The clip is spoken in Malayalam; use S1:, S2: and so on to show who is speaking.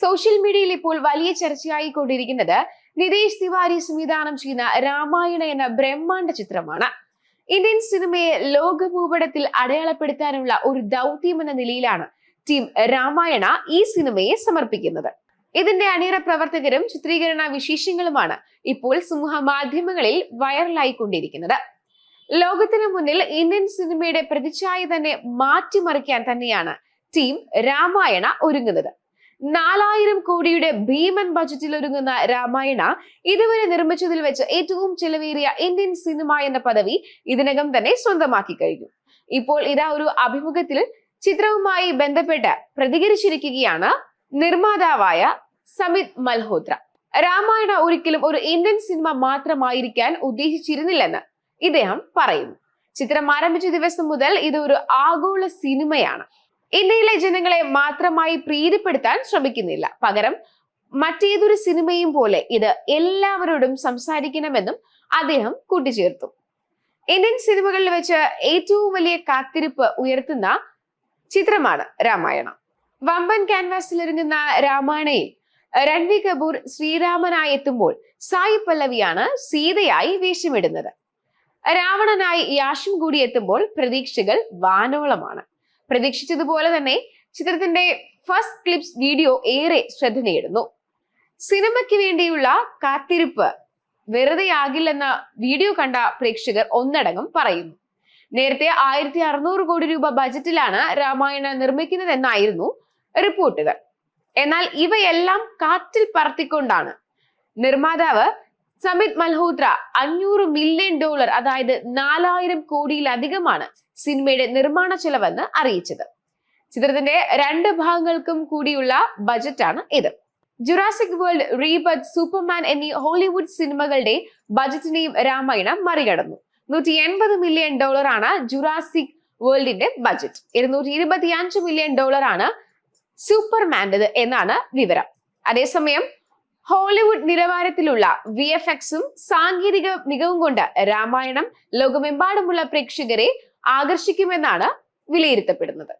S1: സോഷ്യൽ മീഡിയയിൽ ഇപ്പോൾ വലിയ ചർച്ചയായി കൊണ്ടിരിക്കുന്നത് നിതേഷ് തിവാരി സംവിധാനം ചെയ്യുന്ന രാമായണ എന്ന ബ്രഹ്മാണ്ഡ ചിത്രമാണ്. ഇന്ത്യൻ സിനിമയെ ലോക ഭൂപടത്തിൽ അടയാളപ്പെടുത്താനുള്ള ഒരു ദൗത്യം എന്ന നിലയിലാണ് ടീം രാമായണ ഈ സിനിമയെ സമർപ്പിക്കുന്നത്. ഇതിന്റെ അണിയറ പ്രവർത്തകരും ചിത്രീകരണ വിശേഷങ്ങളുമാണ് ഇപ്പോൾ സമൂഹ മാധ്യമങ്ങളിൽ വൈറലായി കൊണ്ടിരിക്കുന്നത് ലോകത്തിന് മുന്നിൽ ഇന്ത്യൻ സിനിമയുടെ പ്രതിച്ഛായ തന്നെ മാറ്റിമറിക്കാൻ തന്നെയാണ് ടീം രാമായണ ഒരുങ്ങുന്നത്. നാലായിരം കോടിയുടെ ഭീമൻ ബജറ്റിൽ ഒരുങ്ങുന്ന രാമായണ ഇതുവരെ നിർമ്മിച്ചതിൽ വെച്ച് ഏറ്റവും ചെലവേറിയ ഇന്ത്യൻ സിനിമ എന്ന പദവി ഇതിനകം തന്നെ സ്വന്തമാക്കി കഴിഞ്ഞു. ഇപ്പോൾ ഇതാ ഒരു അഭിമുഖത്തിൽ ചിത്രവുമായി ബന്ധപ്പെട്ട് പ്രതികരിച്ചിരിക്കുകയാണ് നിർമ്മാതാവായ സമിത് മൽഹോത്ര. രാമായണ ഒരിക്കലും ഒരു ഇന്ത്യൻ സിനിമ മാത്രമായിരിക്കാൻ ഉദ്ദേശിച്ചിരുന്നില്ലെന്ന് ഇദ്ദേഹം പറയുന്നു. ചിത്രം ആരംഭിച്ച ദിവസം മുതൽ ഇത് ഒരു ആഗോള സിനിമയാണ്. ഇന്ത്യയിലെ ജനങ്ങളെ മാത്രമായി പ്രീതിപ്പെടുത്താൻ ശ്രമിക്കുന്നില്ല. പകരം മറ്റേതൊരു സിനിമയും പോലെ ഇത് എല്ലാവരോടും സംസാരിക്കണമെന്നും അദ്ദേഹം കൂട്ടിച്ചേർത്തു. ഇന്ത്യൻ സിനിമകളിൽ വെച്ച് ഏറ്റവും വലിയ കാത്തിരിപ്പ് ഉയർത്തുന്ന ചിത്രമാണ് രാമായണം. വമ്പൻ ക്യാൻവാസിൽ ഒരുങ്ങുന്ന രാമായണയിൽ രൺവീർ കപൂർ ശ്രീരാമനായി എത്തുമ്പോൾ സായി പല്ലവിയാണ് സീതയായി വേഷമിടുന്നത്. രാവണനായി യാഷും കൂടി എത്തുമ്പോൾ പ്രതീക്ഷകൾ വാനോളമാണ്. പ്രതീക്ഷിച്ചതുപോലെ തന്നെ ചിത്രത്തിന്റെ ഫസ്റ്റ് ക്ലിപ്സ് വീഡിയോ ഏറെ ശ്രദ്ധ നേടുന്നു. സിനിമയ്ക്ക് വേണ്ടിയുള്ള കാത്തിരിപ്പ് വെറുതെയാകില്ലെന്ന വീഡിയോ കണ്ട പ്രേക്ഷകർ ഒന്നടങ്കം പറയുന്നു. നേരത്തെ ആയിരത്തി അറുന്നൂറ് കോടി രൂപ ബജറ്റിലാണ് രാമായണ നിർമ്മിക്കുന്നതെന്നായിരുന്നു റിപ്പോർട്ടുകൾ. എന്നാൽ ഇവയെല്ലാം കാറ്റിൽ പറത്തിക്കൊണ്ടാണ്. നിർമ്മാതാവ് സമിത് മൽഹോത്ര അഞ്ഞൂറ് മില്യൺ ഡോളർ അതായത് നാലായിരം കോടിയിലധികമാണ് സിനിമയുടെ നിർമ്മാണ ചെലവെന്ന് അറിയിച്ചത്. ചിത്രത്തിന്റെ രണ്ട് ഭാഗങ്ങൾക്കും കൂടിയുള്ള ബജറ്റാണ് ഇത്. ജുറാസിക് വേൾഡ് റീബത്ത് സൂപ്പർമാൻ എന്നീ ഹോളിവുഡ് സിനിമകളുടെ ബജറ്റിനെയും രാമായണം മറികടന്നു. നൂറ്റി എൺപത് മില്യൺ ആണ് ജുറാസിക് വേൾഡിന്റെ ബജറ്റ്. ഇരുന്നൂറ്റി ഇരുപത്തി അഞ്ച് മില്യൺ ഡോളറാണ് സൂപ്പർമാന്റെത് എന്നാണ് വിവരം. അതേസമയം ഹോളിവുഡ് നിലവാരത്തിലുള്ള വി എഫ് എക്സും സാങ്കേതിക മികവും കൊണ്ട് രാമായണം ലോകമെമ്പാടുമുള്ള പ്രേക്ഷകരെ ആകർഷിക്കുമെന്നാണ് വിലയിരുത്തപ്പെടുന്നത്.